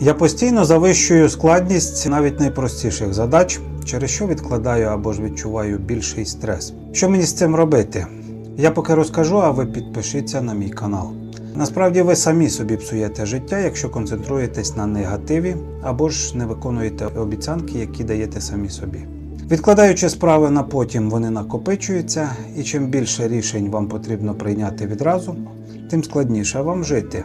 Я постійно завищую складність навіть найпростіших задач, через що відкладаю або ж відчуваю більший стрес. Що мені з цим робити? Я поки розкажу, а ви підпишіться на мій канал. Насправді ви самі собі псуєте життя, якщо концентруєтесь на негативі або ж не виконуєте обіцянки, які даєте самі собі. Відкладаючи справи на потім, вони накопичуються, і чим більше рішень вам потрібно прийняти відразу, тим складніше вам жити.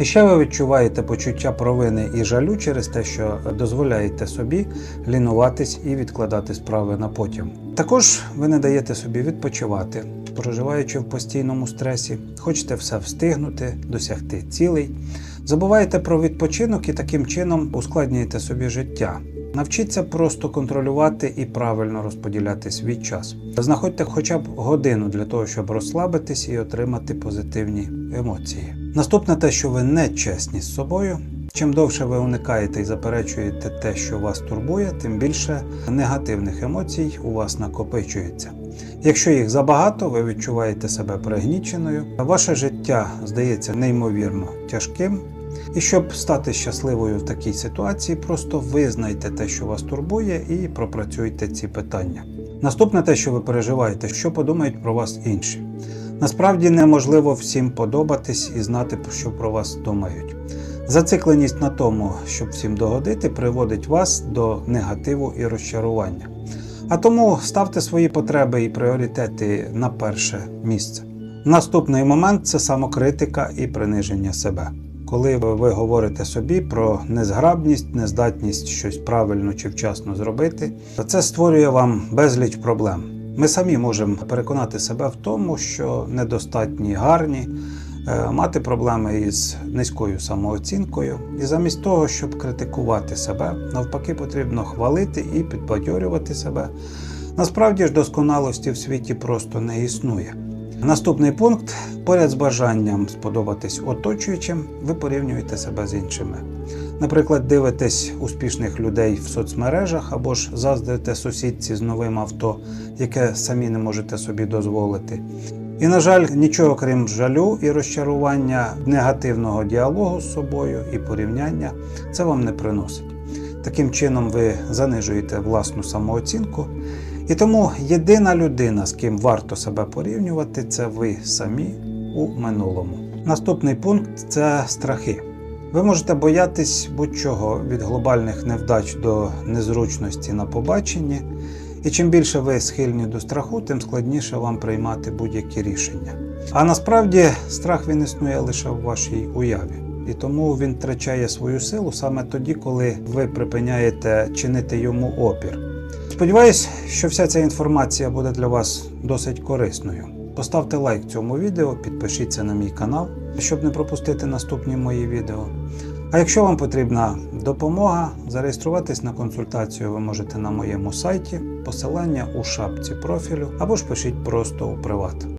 І ще ви відчуваєте почуття провини і жалю через те, що дозволяєте собі лінуватись і відкладати справи на потім. Також ви не даєте собі відпочивати, проживаючи в постійному стресі, хочете все встигнути, досягти цілей. Забуваєте про відпочинок і таким чином ускладнюєте собі життя. Навчіться просто контролювати і правильно розподіляти свій час. Знаходьте хоча б годину для того, щоб розслабитись і отримати позитивні емоції. Наступне те, що ви не чесні з собою. Чим довше ви уникаєте і заперечуєте те, що вас турбує, тим більше негативних емоцій у вас накопичується. Якщо їх забагато, ви відчуваєте себе пригніченою, ваше життя здається неймовірно тяжким. І щоб стати щасливою в такій ситуації, просто визнайте те, що вас турбує, і пропрацюйте ці питання. Наступне те, що ви переживаєте, що подумають про вас інші. Насправді неможливо всім подобатись і знати, що про вас думають. Зацикленість на тому, щоб всім догодити, приводить вас до негативу і розчарування. А тому ставте свої потреби і пріоритети на перше місце. Наступний момент це самокритика і приниження себе. Коли ви говорите собі про незграбність, нездатність щось правильно чи вчасно зробити, то це створює вам безліч проблем. Ми самі можемо переконати себе в тому, що недостатні гарні, е, мати проблеми із низькою самооцінкою, і замість того, щоб критикувати себе, навпаки, потрібно хвалити і підбадьорювати себе. Насправді ж досконалості в світі просто не існує. Наступний пункт: поряд з бажанням сподобатись оточуючим, ви порівнюєте себе з іншими. Наприклад, дивитесь успішних людей в соцмережах або ж заздрите сусідці з новим авто, яке самі не можете собі дозволити. І, на жаль, нічого крім жалю і розчарування, негативного діалогу з собою і порівняння це вам не приносить. Таким чином, ви занижуєте власну самооцінку. І тому єдина людина, з ким варто себе порівнювати, це ви самі у минулому. Наступний пункт це страхи. Ви можете боятись будь-чого від глобальних невдач до незручності на побаченні. І чим більше ви схильні до страху, тим складніше вам приймати будь-які рішення. А насправді страх він існує лише в вашій уяві. І тому він втрачає свою силу саме тоді, коли ви припиняєте чинити йому опір. Сподіваюсь, що вся ця інформація буде для вас досить корисною. Поставте лайк цьому відео, підпишіться на мій канал, щоб не пропустити наступні мої відео. А якщо вам потрібна допомога, зареєструватись на консультацію ви можете на моєму сайті, посилання у шапці профілю або ж пишіть просто у приват.